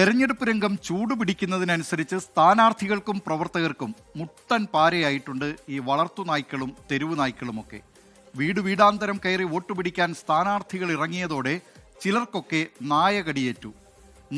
തെരഞ്ഞെടുപ്പ് രംഗം ചൂടുപിടിക്കുന്നതിനനുസരിച്ച് സ്ഥാനാർത്ഥികൾക്കും പ്രവർത്തകർക്കും മുട്ടൻ പാരയായിട്ടുണ്ട് ഈ വളർത്തു നായ്ക്കളും തെരുവു നായ്ക്കളുമൊക്കെ. വീട് വീടാന്തരം കയറി വോട്ട് പിടിക്കാൻ സ്ഥാനാർത്ഥികൾ ഇറങ്ങിയതോടെ ചിലർക്കൊക്കെ നായ കടിയേറ്റു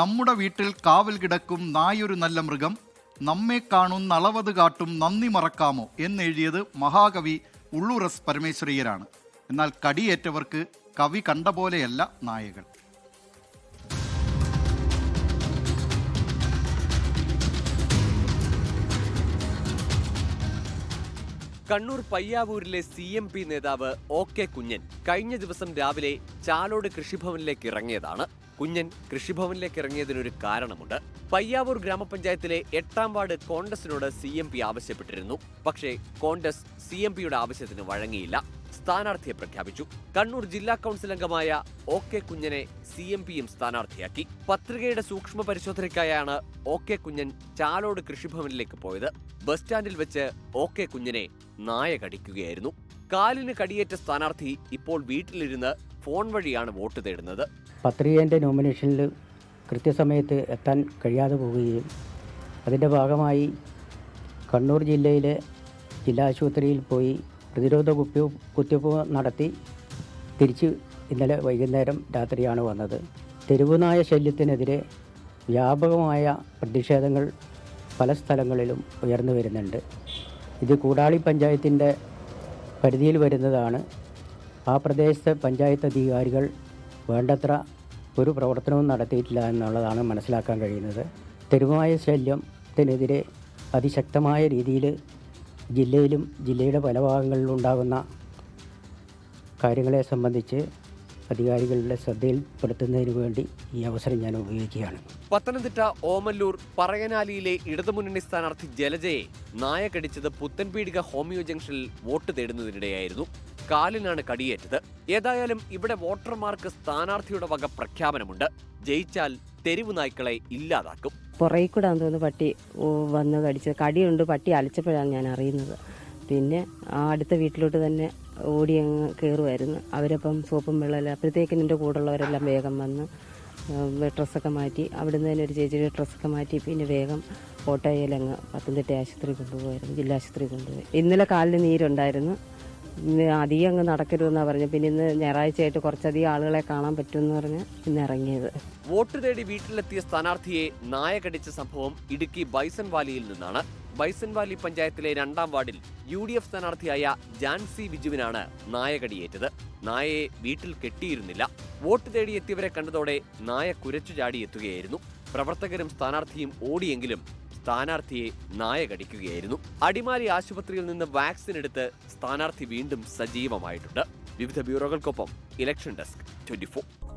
നമ്മുടെ വീട്ടിൽ കാവൽ കിടക്കും നായൊരു നല്ല മൃഗം. നമ്മെ കാണും നളവത് കാട്ടും നന്ദി മറക്കാമോ എന്നെഴുതിയത് മഹാകവി ഉള്ളൂർ എസ് പരമേശ്വരയ്യരാണ് എന്നാൽ കടിയേറ്റവർക്ക് കവി കണ്ട പോലെയല്ല നായകൾ. കണ്ണൂർ പയ്യാവൂരിലെ സി എം പി നേതാവ് ഒ കെ കുഞ്ഞൻ കഴിഞ്ഞ ദിവസം രാവിലെ ചാലോട് കൃഷിഭവനിലേക്ക് ഇറങ്ങിയതാണ്. കുഞ്ഞൻ കൃഷിഭവനിലേക്ക് ഇറങ്ങിയതിനൊരു കാരണമുണ്ട്. പയ്യാവൂർ ഗ്രാമപഞ്ചായത്തിലെ എട്ടാം വാർഡ് കോൺഗ്രസിനോട് സി എം പി ആവശ്യപ്പെട്ടിരുന്നു. പക്ഷേ കോൺഗ്രസ് സി എം പിയുടെ ആവശ്യത്തിന് വഴങ്ങിയില്ല. സ്ഥാനാർത്ഥിയെ പ്രഖ്യാപിച്ചു. കണ്ണൂർ ജില്ലാ കൗൺസിൽ അംഗമായ ഒ കെ കുഞ്ഞനെ സി എം പിയും സ്ഥാനാർത്ഥിയാക്കി. പത്രികയുടെ സൂക്ഷ്മ പരിശോധനയ്ക്കായാണ് ഒ കെ കുഞ്ഞൻ ചാലോട് കൃഷിഭവനിലേക്ക് പോയത്. ബസ് സ്റ്റാൻഡിൽ വെച്ച് ഒ കെ കുഞ്ഞനെ നായ കടിക്കുകയായിരുന്നു കാലിന് കടിയേറ്റ സ്ഥാനാർത്ഥി ഇപ്പോൾ വീട്ടിലിരുന്ന് ഫോൺ വഴിയാണ് വോട്ട് തേടുന്നത്. പത്രികേന്റെ നോമിനേഷനിൽ കൃത്യസമയത്ത് എത്താൻ കഴിയാതെ പോവുകയും അതിന്റെ ഭാഗമായി കണ്ണൂർ ജില്ലയിലെ ജില്ലാ ആശുപത്രിയിൽ പോയി പ്രതിരോധ കുപ്പി കുത്തിവയ്പ് നടത്തി തിരിച്ച് ഇന്നലെ വൈകുന്നേരം രാത്രിയാണ് വന്നത്. തെരുവുനായ ശല്യത്തിനെതിരെ വ്യാപകമായ പ്രതിഷേധങ്ങൾ പല സ്ഥലങ്ങളിലും ഉയർന്നു വരുന്നുണ്ട്. ഇത് കൂടാളി പഞ്ചായത്തിന്റെ പരിധിയിൽ വരുന്നതാണ്. ആ പ്രദേശത്തെ പഞ്ചായത്ത് അധികാരികൾ വേണ്ടത്ര ഒരു പ്രവർത്തനവും നടത്തിയിട്ടില്ല എന്നുള്ളതാണ് മനസ്സിലാക്കാൻ കഴിയുന്നത്. തെരുവായ ശല്യത്തിനെതിരെ അതിശക്തമായ രീതിയിൽ ജില്ലയിലും ജില്ലയുടെ പല ഭാഗങ്ങളിലും ഉണ്ടാകുന്ന കാര്യങ്ങളെ സംബന്ധിച്ച് അധികാരികളുടെ ശ്രദ്ധയിൽപ്പെടുത്തുന്നതിന് വേണ്ടി ഈ അവസരം ഞാൻ ഉപയോഗിക്കുകയാണ്. പത്തനംതിട്ട ഓമല്ലൂർ പറയനാലിയിലെ ഇടതുമുന്നണി സ്ഥാനാർത്ഥി ജലജയെ നായകടിച്ചത് പുത്തൻപീടിക ഹോമിയോ ജംഗ്ഷനിൽ വോട്ട് തേടുന്നതിനിടെയായിരുന്നു. കാലിനാണ് കടിയേറ്റത്. ഏതായാലും ഇവിടെ വോട്ടർമാർക്ക് സ്ഥാനാർത്ഥിയുടെ വക പ്രഖ്യാപനമുണ്ട്. ജയിച്ചാൽ തെരുവ് നായ്ക്കളെ ഇല്ലാതാക്കും. പുറകിൽ കൂടെ തോന്നുന്നു പട്ടി വന്ന് കടിച്ചത്. കടിയുണ്ട് പട്ടി അലച്ചപ്പോഴാണ് ഞാൻ അറിയുന്നത്. പിന്നെ ആ അടുത്ത വീട്ടിലോട്ട് തന്നെ ഓടി അങ്ങ് കയറുമായിരുന്നു അവരപ്പം സോപ്പും വെള്ളമെല്ലാം അപ്പോഴത്തേക്കും എന്റെ കൂടെയുള്ളവരെല്ലാം വേഗം വന്ന് ഡ്രസ്സൊക്കെ മാറ്റി അവിടുന്ന് തന്നെ ഒരു ചേച്ചിയുടെ ഡ്രസ്സൊക്കെ മാറ്റി പിന്നെ വേഗം ഓട്ടോയിലങ്ങ് പത്തനംതിട്ട ആശുപത്രി കൊണ്ടുപോകുമായിരുന്നു ജില്ലാ ആശുപത്രി കൊണ്ടുപോയി. ഇന്നലെ കാലിന് നീരുണ്ടായിരുന്നു. അധികം അങ്ങ് നടക്കരുതെന്നാണ് പറഞ്ഞു പിന്നെ ഇന്ന് ഞായറാഴ്ചയായിട്ട് കുറച്ചധികം ആളുകളെ കാണാൻ പറ്റുമെന്ന് പറഞ്ഞ് ഇന്ന് ഇറങ്ങിയത്. വോട്ട് തേടി വീട്ടിലെത്തിയ സ്ഥാനാർത്ഥിയെ നായ കടിച്ച സംഭവം ഇടുക്കി ബൈസൺ വാലിയിൽ നിന്നാണ്. ബൈസൺ വാലി പഞ്ചായത്തിലെ രണ്ടാം വാർഡിൽ യു ഡി എഫ് സ്ഥാനാർത്ഥിയായ ജാൻസി ബിജുവിനാണ് നായ കടിയേറ്റത് നായയെ വീട്ടിൽ കെട്ടിയിരുന്നില്ല. വോട്ട് തേടിയെത്തിയവരെ കണ്ടതോടെ നായ കുരച്ചു ചാടിയെത്തുകയായിരുന്നു. പ്രവർത്തകരും സ്ഥാനാർത്ഥിയും ഓടിയെങ്കിലും സ്ഥാനാർത്ഥിയെ നായ കടിക്കുകയായിരുന്നു അടിമാലി ആശുപത്രിയിൽ നിന്ന് വാക്സിൻ എടുത്ത് സ്ഥാനാർത്ഥി വീണ്ടും സജീവമായിട്ടുണ്ട്. വിവിധ ബ്യൂറോകൾക്കൊപ്പം ഇലക്ഷൻ ഡെസ്ക് ട്വന്റി